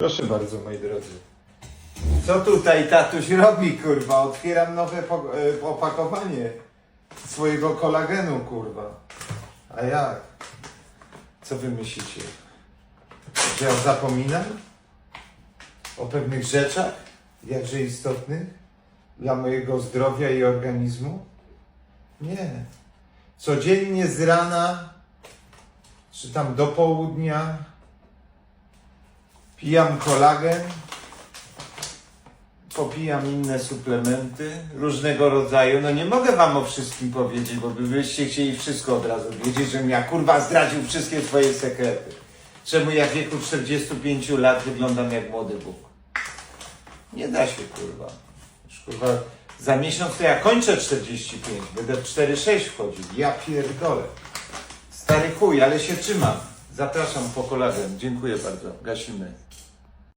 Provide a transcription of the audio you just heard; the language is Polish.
Proszę bardzo, moi drodzy. Co tutaj tatuś robi, kurwa? Otwieram nowe e, opakowanie swojego kolagenu, kurwa. A jak? Co wy myślicie? Że ja zapominam o pewnych rzeczach, jakże istotnych dla mojego zdrowia i organizmu? Nie. Codziennie z rana, czy tam do południa, pijam kolagen, popijam inne suplementy różnego rodzaju. No nie mogę wam o wszystkim powiedzieć, bo by byście chcieli wszystko od razu wiedzieć, żebym ja kurwa zdradził wszystkie swoje sekrety. Czemu ja w wieku 45 lat wyglądam jak młody Bóg? Nie da się kurwa. Kurwa za miesiąc to ja kończę 45, będę w 4,6 wchodził. Ja pierdolę. Stary chuj, ale się trzymam. Zapraszam po kolagen. Dziękuję bardzo. Gasimy.